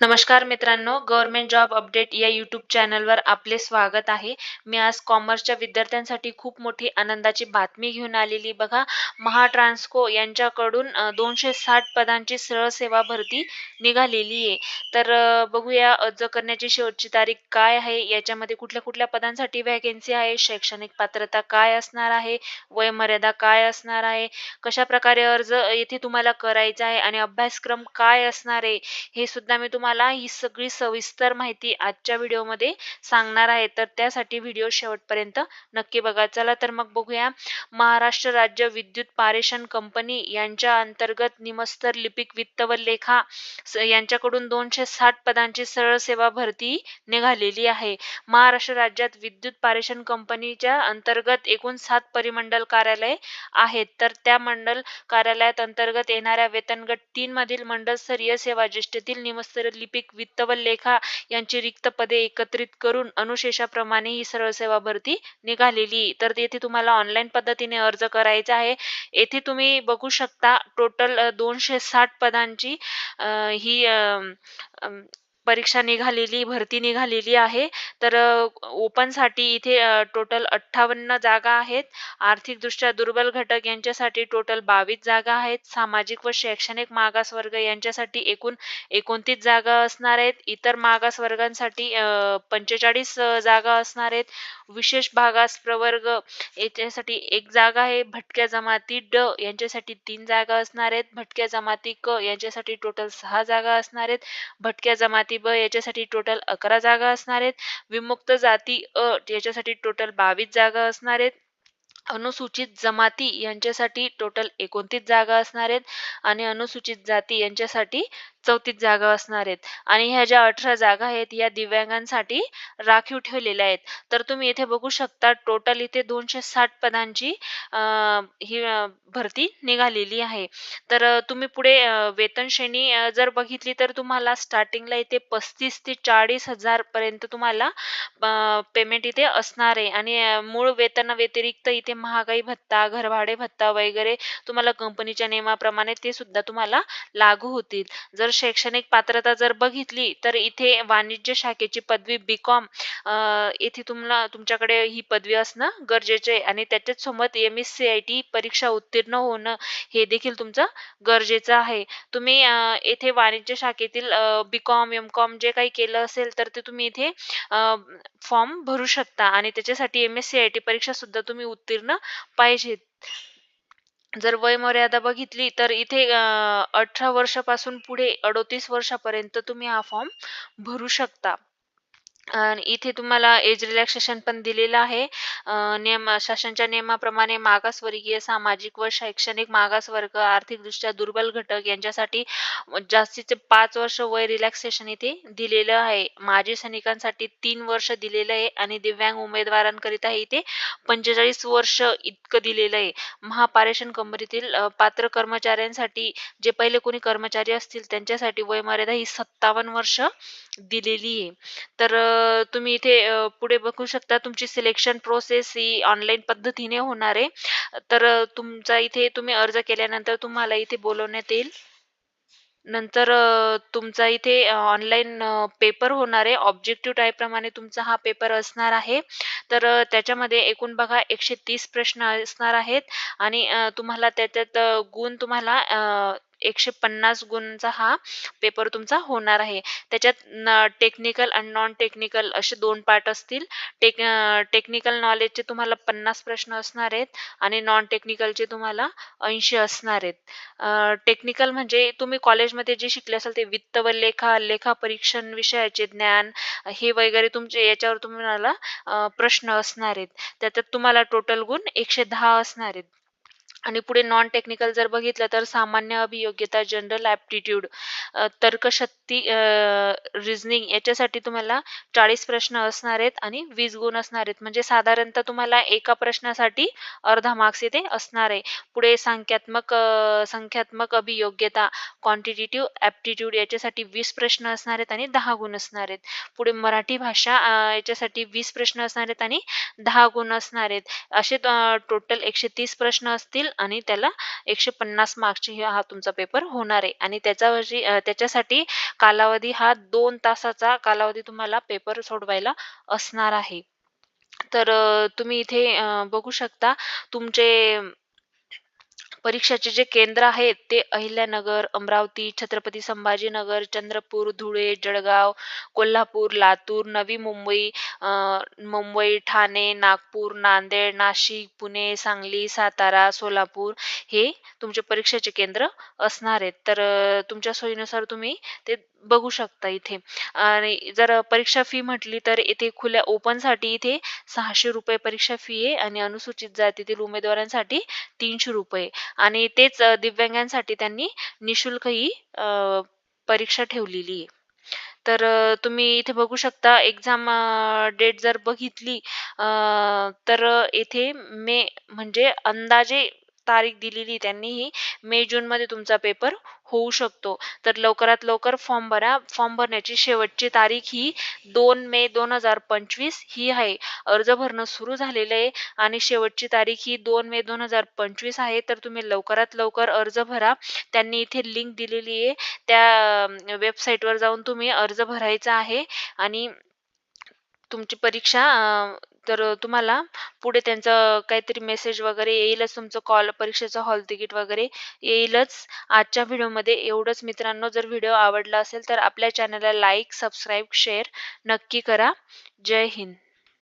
नमस्कार मित्रांनो government job update या यूट्यूब चॅनलवर आपले स्वागत आहे. मी आज कॉमर्सच्या विद्यार्थ्यांसाठी खूप मोठी आनंदाची बातमी घेऊन आलेली. बघा महाट्रान्सको यांच्याकडून दोनशे साठ पदांची सरळ सेवा भरती निघालेली आहे. तर बघूया अर्ज करण्याची शेवटची तारीख काय आहे? याच्यामध्ये कुठल्या कुठल्या पदांसाठी वॅकेन्सी आहे? शैक्षणिक पात्रता काय असणार आहे? वयमर्यादा काय असणार आहे? कशा प्रकारे अर्ज येथे तुम्हाला करायचा आहे? आणि अभ्यासक्रम काय असणार आहे? हे सुद्धा मी तुम्हाला ही सगळी सविस्तर माहिती आजच्या व्हिडिओमध्ये सांगणार आहे. तर त्यासाठी व्हिडिओ शेवटपर्यंत नक्की बघा. चला तर मग बघूया. महाराष्ट्र राज्य विद्युत पारेषण कंपनी यांच्या अंतर्गत निमस्तर लिपिक वित्त व लेखा यांच्याकडून दोनशे साठ पदांची सरळ सेवा भरती निघालेली आहे. महाराष्ट्र राज्यात विद्युत पारेषण कंपनीच्या अंतर्गत एकूण सात परिमंडल कार्यालय आहेत. तर त्या मंडल कार्यालयात अंतर्गत येणाऱ्या वेतनगट तीन मधील मंडलस्तरीय सेवा ज्येष्ठतील निमस्तर लिपिक वित्त व लेखा यांची रिक्त पदे एकत्रित करून अनुशेषाप्रमाणे ही सरळ सेवा भरती निघालेली. तर येथे तुम्हाला ऑनलाईन पद्धतीने अर्ज करायचा आहे. येथे तुम्ही बघू शकता टोटल दोनशे साठ पदांची ही परीक्षा निघालेली भरती निघालेली आहे. तर ओपनसाठी इथे टोटल अठ्ठावन्न जागा आहेत. आर्थिकदृष्ट्या दुर्बल घटक यांच्यासाठी टोटल बावीस जागा आहेत. सामाजिक व शैक्षणिक मागासवर्ग यांच्यासाठी एकूण एकोणतीस जागा असणार आहेत. इतर मागासवर्गांसाठी पंचेचाळीस जागा असणार आहेत. विशेष भागास प्रवर्ग याच्यासाठी एक जागा आहे. भटक्या जमाती ड यांच्यासाठी तीन जागा असणार आहेत. भटक्या जमाती क यांच्यासाठी टोटल सहा जागा असणार आहेत. भटक्या जमाती ब याच्यासाठी टोटल अकरा जागा असणार आहेत. विमुक्त जाती अ याच्यासाठी टोटल बावीस जागा असणार आहेत. अनुसूचित जमाती यांच्यासाठी टोटल एकोणतीस जागा असणार आहेत आणि अनुसूचित जाती यांच्यासाठी चौतीस जागा असणार आहेत. आणि ह्या ज्या अठरा जागा आहेत या दिव्यांगांसाठी राखीव ठेवलेल्या आहेत. तर तुम्ही इथे बघू शकता टोटल इथे दोनशे साठ पदांची ही भरती निघालेली आहे. तर तुम्ही पुढे वेतन श्रेणी जर बघितली तर तुम्हाला स्टार्टिंगला इथे पस्तीस ते चाळीस हजार पर्यंत तुम्हाला पेमेंट इथे असणार आहे. आणि मूळ वेतना व्यतिरिक्त इथे महागाई भत्ता घरभाडे भत्ता वगैरे तुम्हाला कंपनीच्या नियमाप्रमाणे ते सुद्धा तुम्हाला लागू होतील. जर शैक्षणिक पात्रता जर बघितली तर इथे वाणिज्य शाखेची पदवी बी कॉम येथे तुम्हाला तुमच्याकडे ही पदवी असणं गरजेचे आहे. आणि त्याच्याच सोबत M S C I T परीक्षा उत्तीर्ण होणं हे देखील तुमचं गरजेचं आहे. तुम्ही येथे वाणिज्य शाखेतील बी कॉम एम कॉम जे काही केलं असेल तर ते तुम्ही इथे फॉर्म भरू शकता. आणि त्याच्यासाठी M S C I T परीक्षा सुद्धा तुम्ही उत्तीर्ण पाहिजेत जर वयमर्यादा बघितली तर इथे अठरा वर्षापासून पुढे अडोतीस वर्षापर्यंत तुम्ही हा फॉर्म भरू शकता. आणि इथे तुम्हाला एज रिलॅक्सेशन पण दिलेलं आहे. नियम शासनच्या नियमाप्रमाणे मागासवर्गीय सामाजिक व शैक्षणिक मागासवर्ग आर्थिकदृष्ट्या दुर्बल घटक यांच्यासाठी जास्तीचे पाच वर्ष वय रिलॅक्सेशन इथे दिलेलं आहे. माजी सैनिकांसाठी तीन वर्ष दिलेलं आहे आणि दिव्यांग उमेदवारांकरिता इथे पंचेचाळीस वर्ष इतकं दिलेलं आहे. महापारेषण कंपनीतील पात्र कर्मचाऱ्यांसाठी जे पहिले कोणी कर्मचारी असतील त्यांच्यासाठी वयमर्यादा ही सत्तावन्न वर्ष दिलेली आहे. तर तुम्ही इथे पुढे बघू शकता तुमची सिलेक्शन प्रोसेस ही ऑनलाईन पद्धतीने होणार आहे. तर तुमचा इथे तुम्ही अर्ज केल्यानंतर तुम्हाला इथे बोलवण्यात येईल. नंतर तुमचा इथे ऑनलाईन पेपर होणार आहे. ऑब्जेक्टिव्ह टाईपप्रमाणे तुमचा हा पेपर असणार आहे. तर त्याच्यामध्ये एकूण बघा एकशे तीस प्रश्न असणार आहेत. आणि तुम्हाला त्याच्यात गुण तुम्हाला एकशे पन्नास गुणचा हा पेपर तुमचा होणार आहे. त्याच्यात टेक्निकल आणि नॉन टेक्निकल असे दोन पार्ट असतील. टेक टेक्निकल नॉलेजचे तुम्हाला पन्नास प्रश्न असणार आहेत आणि नॉन टेक्निकलचे तुम्हाला ऐंशी असणार आहेत. टेक्निकल म्हणजे तुम्ही कॉलेजमध्ये जे शिकले असाल ते वित्त व लेखा लेखा परीक्षण विषयाचे ज्ञान हे वगैरे तुमचे याच्यावर तुम्हाला प्रश्न असणार आहेत. त्याच्यात तुम्हाला टोटल गुण एकशे दहा असणार आहेत. आणि पुढे नॉन टेक्निकल जर बघितलं तर सामान्य अभियोग्यता जनरल ॲप्टिट्यूड तर्कशक्ती रिझनिंग याच्यासाठी तुम्हाला चाळीस प्रश्न असणार आहेत आणि वीस गुण असणार आहेत. म्हणजे साधारणतः तुम्हाला एका प्रश्नासाठी अर्धा मार्क्स इथे असणार आहे. पुढे संख्यात्मक संख्यात्मक अभियोग्यता क्वांटिटेटिव्ह ॲप्टिट्यूड याच्यासाठी वीस प्रश्न असणार आहेत आणि दहा गुण असणार आहेत. पुढे मराठी भाषा याच्यासाठी वीस प्रश्न असणार आहेत आणि दहा गुण असणार आहेत. असे टोटल एकशे तीस प्रश्न असतील आणि त्याला एकशे पन्नास मार्क्सची हा तुमचा पेपर होणार आहे. आणि त्याच्यावरची त्याच्यासाठी कालावधी हा दोन तासाचा कालावधी तुम्हाला पेपर सोडवायला असणार आहे. तर तुम्ही इथे बघू शकता तुमचे परीक्षाचे जे केंद्र आहेत ते अहिल्यानगर अमरावती छत्रपती संभाजीनगर चंद्रपूर धुळे जळगाव कोल्हापूर लातूर नवी मुंबई मुंबई ठाणे नागपूर नांदेड नाशिक पुणे सांगली सातारा सोलापूर हे तुमचे परीक्षेचे केंद्र असणार आहेत. तर तुमच्या सोयीनुसार तुम्ही ते बघू शकता इथे. आणि जर परीक्षा फी म्हटली तर इथे खुल्या ओपनसाठी इथे सहाशे रुपये परीक्षा फी आहे आणि अनुसूचित जातीतील उमेदवारांसाठी तीनशे रुपये. आणि तेच दिव्यांगांसाठी त्यांनी निशुल्क ही परीक्षा ठेवलेली आहे. तर तुम्ही इथे बघू शकता एक्झाम डेट जर बघितली तर येथे मे म्हणजे अंदाजे तारीख दिलेली त्यांनीही मे जूनमध्ये तुमचा पेपर होऊ शकतो. तर लवकरात लवकर फॉर्म भरा. फॉर्म भरण्याची शेवटची तारीख ही दोन मे दोन हजार पंचवीस ही आहे. अर्ज भरणं सुरू झालेलं आहे आणि शेवटची तारीख ही दोन मे दोन हजार पंचवीस आहे. तर तुम्ही लवकरात लवकर अर्ज भरा. त्यांनी इथे लिंक दिलेली आहे. त्या वेबसाईटवर जाऊन तुम्ही अर्ज भरायचा आहे आणि तुमची परीक्षा तर तुम्हाला पुढे त्यांचं काहीतरी मेसेज वगैरे येईलच तुमचं कॉल परीक्षेचं हॉल तिकीट वगैरे येईलच. आजच्या व्हिडिओमध्ये एवढंच. मित्रांनो जर व्हिडिओ आवडला असेल तर आपल्या चॅनलला लाईक सबस्क्राईब शेअर नक्की करा. जय हिंद.